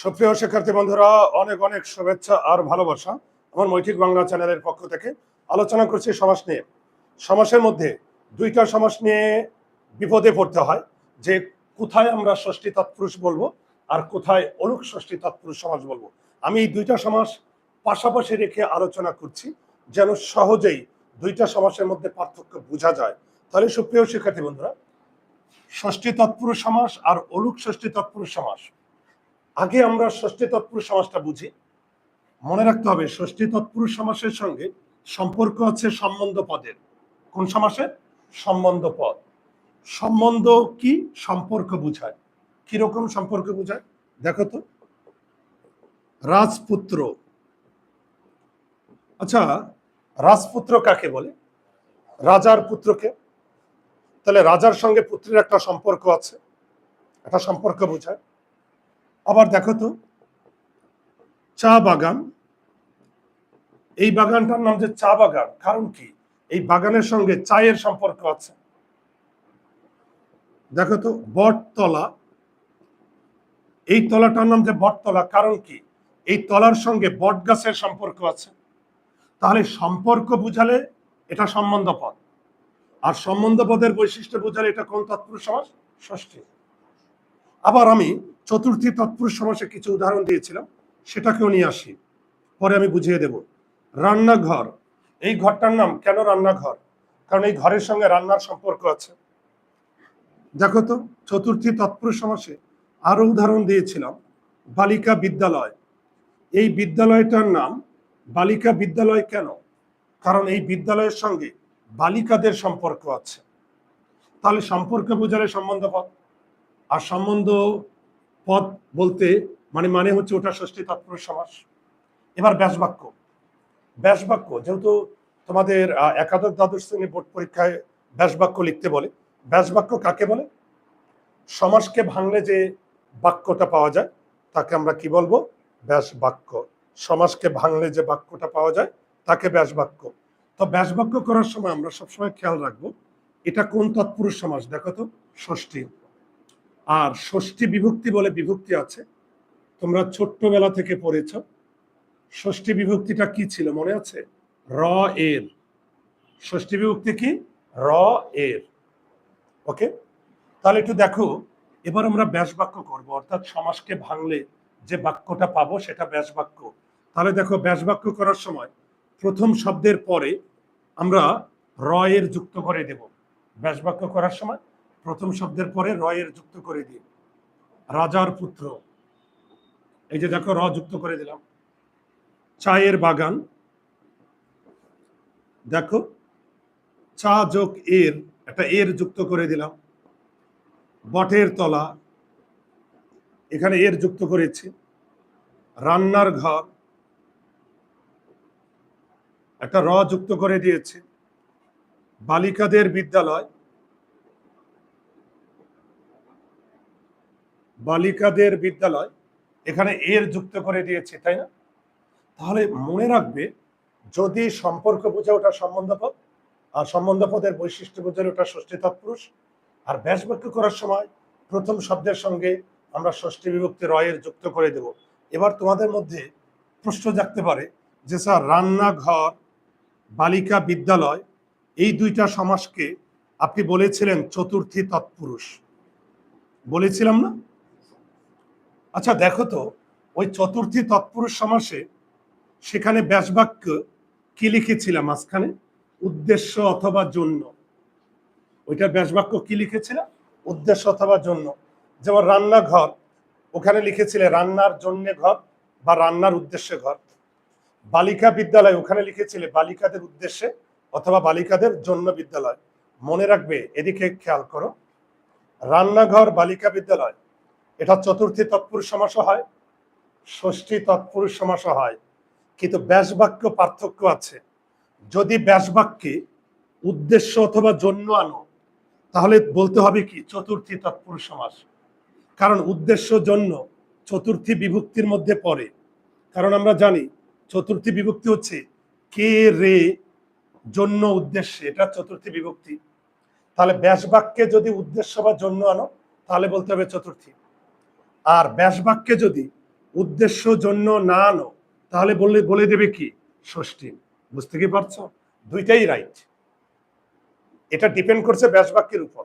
সুপ্রিয় শিক্ষার্থী বন্ধুরা, অনেক অনেক শুভেচ্ছা আর ভালোবাসা আমার মৈঠিক বাংলা চ্যানেলের পক্ষ থেকে। আলোচনা করছি সমাস নিয়ে। সমাসের মধ্যে দুইটা সমাস নিয়ে বিপদে পড়তে হয়, যে কোথায় আমরা ষষ্ঠী তৎপুরুষ বলব আর কোথায় অলুক ষষ্ঠী তৎপুরুষ সমাস বলব। আমি এই দুইটা সমাস পাশাপাশি রেখে আলোচনা করছি, যেন সহজেই দুইটা সমাসের মধ্যে পার্থক্য বোঝা যায়। তাহলে সুপ্রিয় শিক্ষার্থী বন্ধুরা, ষষ্ঠী তৎপুরুষ সমাস আর অলুক ষষ্ঠী তৎপুরুষ সমাস আগে আমরা ষষ্ঠী তৎপুরুষ সমাসটা বুঝি। মনে রাখতে হবে, ষষ্ঠী তৎপুরুষ সমাসের সঙ্গে সম্পর্ক আছে সম্বন্ধ পদের। কোন সমাসের সম্বন্ধ পদ। সম্বন্ধ কি? সম্পর্ক বুঝায়। কীরকম সম্পর্ক বুঝায়? দেখো তো। রাজপুত্র। আচ্ছা রাজপুত্র কাকে বলে? রাজার পুত্রকে। তাহলে রাজার সঙ্গে পুত্রের একটা সম্পর্ক আছে। একটা সম্পর্ক বোঝায়। আবার দেখো তো, চা বাগান। এই বাগানটার নাম যে চা বাগান, কারণ কি? এই বাগানের সঙ্গে চায়ের সম্পর্ক আছে। দেখো তো, বটতলা। এই তলাটার নাম যে বটতলা, কারণ কি? এই তলার সঙ্গে বট গাছের সম্পর্ক আছে। তাহলে সম্পর্ক বুঝালে এটা সম্বন্ধ পদ আর সম্বন্ধ পদের বৈশিষ্ট্য বোঝালে এটা কোন তৎপুরুষ সমাজ? ষষ্ঠী। আবার আমি চতুর্থী তৎপুরুষ সমাসে কিছু উদাহরণ দিয়েছিলাম, সেটাকেও নিয়ে আসি। পরে আমি বুঝিয়ে দেব। রান্নাঘর, এই ঘরটার নাম কেন রান্নাঘর? কারণ এই ঘরের সঙ্গে রান্নার সম্পর্ক আছে। দেখো তো, চতুর্থী তৎপুরুষ সমাসে আরও উদাহরণ দিয়েছিলাম, বালিকা বিদ্যালয়। এই বিদ্যালয়টার নাম বালিকা বিদ্যালয় কেন? কারণ এই বিদ্যালয়ের সঙ্গে বালিকাদের সম্পর্ক আছে। তাহলে সম্পর্ক বোঝালে সম্বন্ধ পদ আর সম্বন্ধ পদ বলতে মানে মানে হচ্ছে ওটা ষষ্ঠী, তৎপুরুষ সমাস। এবার ব্যাসবাক্য। ব্যাসবাক্য, যেহেতু তোমাদের একাদশ দ্বাদশ শ্রেণি বোর্ড পরীক্ষায় ব্যাসবাক্য লিখতে বলে, ব্যাসবাক্য কাকে বলে? সমাসকে ভাঙলে যে বাক্যটা পাওয়া যায়, তাকে আমরা কি বলব? ব্যাস বাক্য সমাসকে ভাঙলে যে বাক্যটা পাওয়া যায়, তাকে ব্যাস বাক্য তো ব্যাস বাক্য করার সময় আমরা সবসময় খেয়াল রাখব, এটা কোন তৎপুরুষ সমাস? দেখো তো, ষষ্ঠী। আর ষষ্ঠী বিভক্তি বলে বিভক্তি আছে। তোমরা ছোট্টবেলা থেকে পড়েছ। ষষ্ঠী বিভক্তিটা কি ছিল মনে আছে? র এর। ষষ্ঠী বিভক্তি কি? র এর। ওকে? তাহলে একটু দেখো, এবার আমরা ব্যাস বাক্য করব। অর্থাৎ সমাজকে ভাঙলে যে বাক্যটা পাবো সেটা ব্যাস বাক্য তাহলে দেখো ব্যাস বাক্য করার সময় প্রথম শব্দের পরে আমরা র এর যুক্ত করে দেব। ব্যাস বাক্য করার সময় প্রথম শব্দের পরে র এর যুক্ত করে দিই। রাজার পুত্র। এই যে দেখো, র যুক্ত করে দিলাম। চায়ের বাগান। দেখো, চা যোগ এর, একটা এর যুক্ত করে দিলাম। বটের তলা। এখানে এর যুক্ত করেছি। রান্নার ঘর। একটা র যুক্ত করে দিয়েছে। বালিকাদের বিদ্যালয়। বালিকাদের বিদ্যালয় এখানে এর যুক্ত করে দিয়েছে, তাই না? তাহলে মনে রাখবে, যদি সম্পর্ক বোঝা ওটা সম্বন্ধপদ, আর সম্বন্ধপদের বৈশিষ্ট্য বোঝালে ওটা ষষ্ঠী তৎপুরুষ, আর ব্যাস বাক্য করার সময় প্রথম শব্দের সঙ্গে আমরা ষষ্ঠী বিভক্তি রয়ের যুক্ত করে দেব। এবার তোমাদের মধ্যে প্রশ্ন জাগতে পারে যে স্যার রান্নাঘর, বালিকা বিদ্যালয়, এই দুইটা সমাজকে আপনি বলেছিলেন চতুর্থী তৎপুরুষ। বলেছিলাম না? আচ্ছা দেখো তো, ওই চতুর্থী তৎপুরুষ সমাসে সেখানে ব্যাসবাক্য কি লিখেছিলাম মাঝখানে? উদ্দেশ্য অথবা জন্য। ওইটা ব্যাসবাক্য কি লিখেছিলাম? উদ্দেশ্য অথবা জন্য। যেমন রান্নাঘর ওখানে লিখেছিলে রান্নার জন্য ঘর বা রান্নার উদ্দেশ্যে ঘর। বালিকা বিদ্যালয়, ওখানে লিখেছিলে বালিকাদের উদ্দেশ্যে অথবা বালিকাদের জন্য বিদ্যালয়। মনে রাখবে, এদিকে খেয়াল করো। রান্নাঘর, বালিকা বিদ্যালয় এটা চতুর্থী তৎপুরুষ সমাস হয়, ষষ্ঠী তৎপুরুষ সমাস হয়। কিন্তু ব্যাসবাক্য পার্থক্য আছে। যদি ব্যাসবাক্যে উদ্দেশ্য অথবা জন্য আনো, তাহলে বলতে হবে কি? চতুর্থী তৎপুরুষ সমাস। কারণ উদ্দেশ্য, জন্য চতুর্থী বিভক্তির মধ্যে পড়ে। কারণ আমরা জানি, চতুর্থী বিভক্তি হচ্ছে কে রে জন্য উদ্দেশ্যে, এটা চতুর্থী বিভক্তি। তাহলে ব্যাসবাক্যে যদি উদ্দেশ্য বা জন্য আনো, তাহলে বলতে হবে চতুর্থী। আর ব্যাসবাক্যে যদি উদ্দেশ্য, জন্য না আনো, তাহলে বললে, বলে দেবে কি? ষষ্ঠী। বুঝতে কি পারছ? দুইটাই রাইট এটা ডিপেন্ড করছে ব্যাস বাক্যের উপর।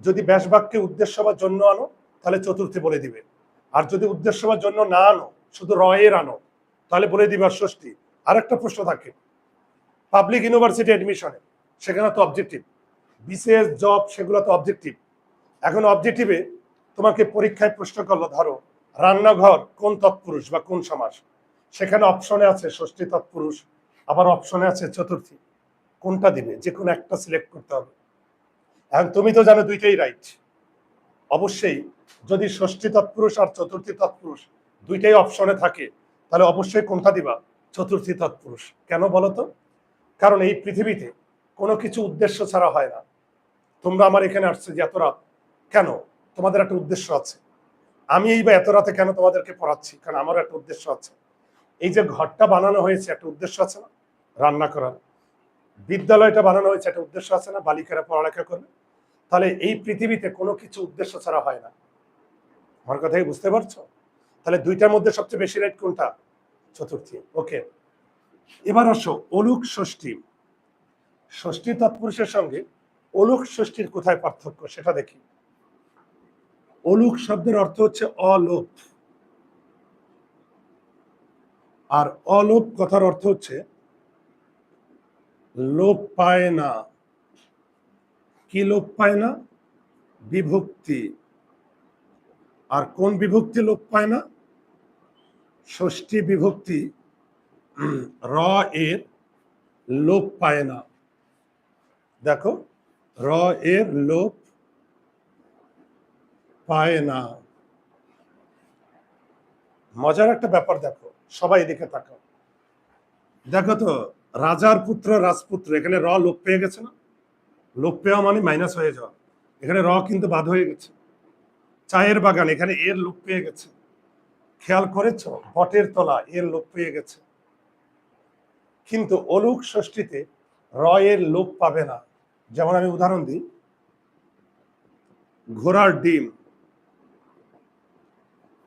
যদি ব্যাস বাক্যে উদ্দেশ্য বা জন্য আনো, তাহলে চতুর্থী বলে দিবে। আর যদি উদ্দেশ্য বা জন্য না আনো, শুধু রয়ের আনো, তাহলে বলে দিবে আর ষষ্ঠী। আর একটা প্রশ্ন থাকে। পাবলিক ইউনিভার্সিটি অ্যাডমিশনে সেখানে তো অবজেক্টিভ বিসিএস জব সেগুলো তো অবজেক্টিভ এখন অবজেক্টিভে তোমাকে পরীক্ষায় প্রশ্ন করল, ধরো, রান্নাঘর কোন তৎপুরুষ বা কোন সমাস? সেখানে অপশনে আছে ষষ্ঠী তৎপুরুষ, আবার অপশনে আছে চতুর্থী। কোনটা দিবে? যে কোনো একটা সিলেক্ট করতে হবে। এখন তুমি তো জানো দুইটাই রাইট অবশ্যই যদি ষষ্ঠী তৎপুরুষ আর চতুর্থী তৎপুরুষ দুইটাই অপশনে থাকে, তাহলে অবশ্যই কোনটা দিবা? চতুর্থী তৎপুরুষ। কেন বলো তো? কারণ এই পৃথিবীতে কোনো কিছু উদ্দেশ্য ছাড়া হয় না। তোমরা আমার এখানে আসছে যে এত রাত। কেন? তোমাদের একটা উদ্দেশ্য আছে। আমি এই বা এত রাতে কেন তোমাদেরকে পড়াচ্ছি? কারণ আমারও একটা উদ্দেশ্য আছে। এই যে ঘরটা বানানো হয়েছে একটা উদ্দেশ্য আছে না? রান্না করার। বিদ্যালয়টা বানানো হয়েছে একটা উদ্দেশ্য আছে না? বালিকারা পড়ালেখা করবে। তাহলে এই পৃথিবীতে কোনো কিছু উদ্দেশ্য ছাড়া হয় না। আমার কথা কি বুঝতে পারছ? তাহলে দুইটার মধ্যে সবচেয়ে বেশি রাইট কোনটা? চতুর্থী। ওকে এবার আসো অলুক ষষ্ঠী। ষষ্ঠী তৎপুরুষের সঙ্গে অলুক ষষ্ঠীর কোথায় পার্থক্য সেটা দেখি। অলুক শব্দের অর্থ হচ্ছে অলোপ। আর অলোপ কথার অর্থ হচ্ছে লোপ পায় না। কি লোপ পায় না? বিভক্তি। আর কোন বিভক্তি লোপ পায় না? ষষ্ঠী বিভক্তি র এর লোপ পায় না। দেখো, র এর লোপ পায় না। মজার একটা ব্যাপার দেখো, সবাই এদিকে তাকাও। দেখো তো, রাজার পুত্র, রাজপুত্র, এখানে র লোপ পেয়ে গেছে না? লোপ পেওয়া মানে মাইনাস হয়ে যাওয়া। এখানে র কিন্তু বাদ হয়ে গেছে। চায়ের বাগান, এখানে এর লোপ পেয়ে গেছে। খেয়াল করেছ? বটের তলা, এর লোপ পেয়ে গেছে। কিন্তু অলুক ষষ্ঠীতে র এর লোপ পাবে না। যেমন আমি উদাহরণ দিই। ঘোড়ার ডিম।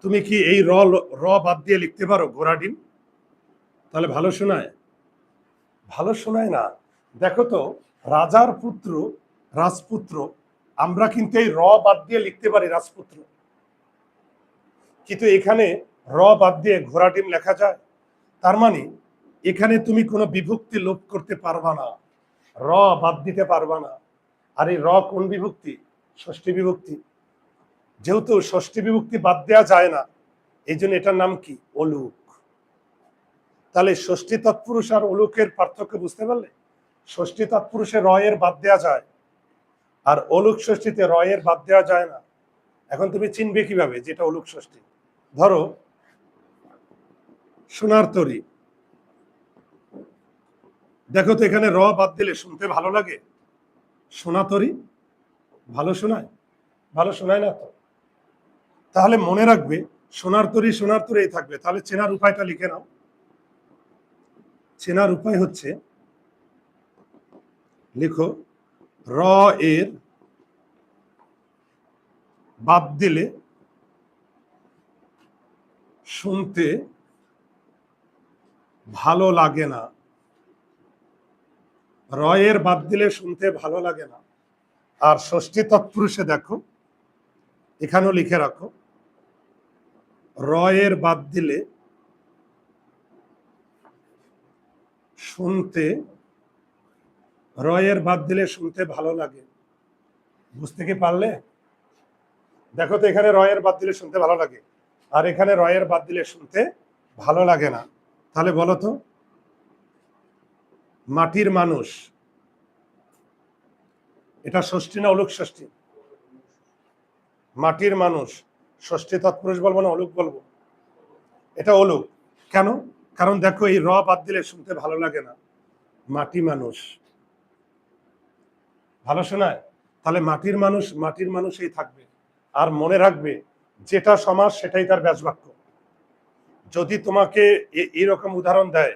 তুমি কি এই র র বাদ দিয়ে লিখতে পারো ঘোড়া ডিম? তাহলে ভালো শোনায়। ভালো শোনায় না। দেখো তো, রাজার পুত্র, রাজপুত্র, আমরা কিন্তু এই র বাদ দিয়ে লিখতে পারি রাজপুত্র। কিন্তু এখানে র বাদ দিয়ে ঘোড়া ডিম লেখা যায়। তার মানে এখানে তুমি কোনো বিভক্তি লোপ করতে পারবা না। র বাদ দিতে পারবা না। আর এই র কোন বিভক্তি? ষষ্ঠী বিভক্তি। যেহেতু ষষ্ঠী বিভক্তি বাদ দেওয়া যায় না, এই জন্য এটার নাম কি? অলুক। তাহলে ষষ্ঠী তৎপুরুষ আর অলুকের পার্থক্য বুঝতে পারলে? ষষ্ঠী তৎপুরুষে রয়ের বাদ দেওয়া যায়, আর অলুক ষষ্ঠীতে রয়ের বাদ দেওয়া যায় না। এখন তুমি চিনবে কীভাবে যেটা অলুক ষষ্ঠী? ধরো, সোনার তরি। দেখো তো এখানে র বাদ দিলে শুনতে ভালো লাগে। সোনা সোনাতরি ভালো শোনায়? ভালো শোনায় না তো? তাহলে মনে রাখবে, সোনার তরি সোনার তরেই থাকবে। তাহলে চেনার উপায়টা লিখে নাও। চেনার উপায় হচ্ছে, লিখো, র এর বাদ দিলে শুনতে ভালো লাগে না। রয়ের বাদ দিলে শুনতে ভালো লাগে না। আর ষষ্ঠী তৎপুরুষে দেখো এখানেও লিখে রাখো। রয়ের বাদ দিলে শুনতে, রয়ের বাদ দিলে শুনতে ভালো লাগে। বুঝতে কি পারলে? দেখো তো এখানে রয়ের বাদ দিলে শুনতে ভালো লাগে, আর এখানে রয়ের বাদ দিলে শুনতে ভালো লাগে না। তাহলে বলো তো, মাটির মানুষ, এটা ষষ্ঠী না অলুক ষষ্ঠী? মাটির মানুষ। ষষ্ঠী তৎপুরুষ বলব না, অলুক বলব। এটা অলুক। কেন? কারণ দেখো, এই র বাদ দিলে শুনতে ভালো লাগে না। মাটি মানুষ। ভালো শোনায়? তাহলে মাটির মানুষ, মাটির মানুষই থাকবে। আর মনে রাখবে, যেটা সমাজ, সেটাই তার ব্যাসবাক্য। যদি তোমাকে এ- এরকম উদাহরণ দেয়,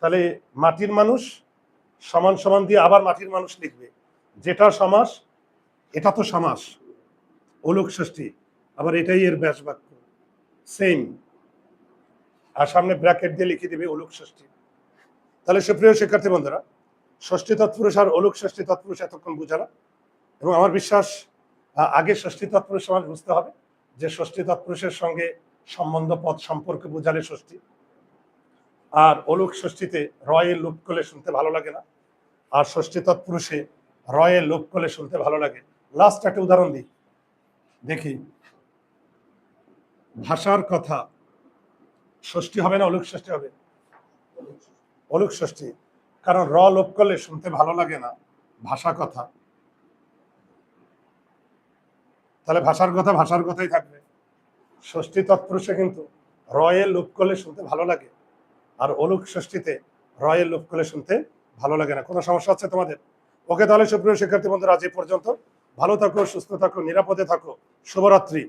তাহলে মাটির মানুষ সমান সমান দিয়ে আবার মাটির মানুষ লিখবে। যেটা সমাস এটা তো সমাস অলুক ষষ্ঠী, আবার এটাই এর ব্যাস বাক্য। সেম আর সামনে ব্র্যাকেট দিয়ে লিখে দিবে অলুক ষষ্ঠী। তাহলে সুপ্রিয় শিক্ষার্থী বন্ধুরা, ষষ্ঠী তৎপুরুষ আর অলুক ষষ্ঠী তৎপুরুষ এতক্ষণ বুঝালা এবং আমার বিশ্বাস আগে ষষ্ঠী তৎপুরুষ সমাজ বুঝতে হবে যে ষষ্ঠী তৎপুরুষের সঙ্গে সম্বন্ধ পদ সম্পর্কে বুঝালে ষষ্ঠী। আর অলুক ষষ্ঠীতে রয়ের লোপ করলে শুনতে ভালো লাগে না। আর ষষ্ঠী তৎপুরুষে রয়ের লোপ করলে শুনতে ভালো লাগে। লাস্ট একটা উদাহরণ দিই। দেখি, ভাষার কথা, ষষ্ঠী হবে না, অলুক ষষ্ঠী হবে? অলুক ষষ্ঠী। কারণ র লোপ করলে শুনতে ভালো লাগে না, ভাষা কথা। তাহলে ভাষার কথা ভাষার কথাই থাকবে। ষষ্ঠী তৎপুরুষে কিন্তু রয়ের লোপ করলে শুনতে ভালো লাগে। আর অলুক ষষ্ঠীতে রয়ের লোপ করলে শুনতে ভালো লাগে না। কোনো সমস্যা হচ্ছে তোমাদের? ওকে তাহলে সুপ্রিয় শিক্ষার্থী বন্ধুরা, আজ এই পর্যন্ত। ভালো থাকো সুস্থ থাকো নিরাপদে থাকো। শুভরাত্রি।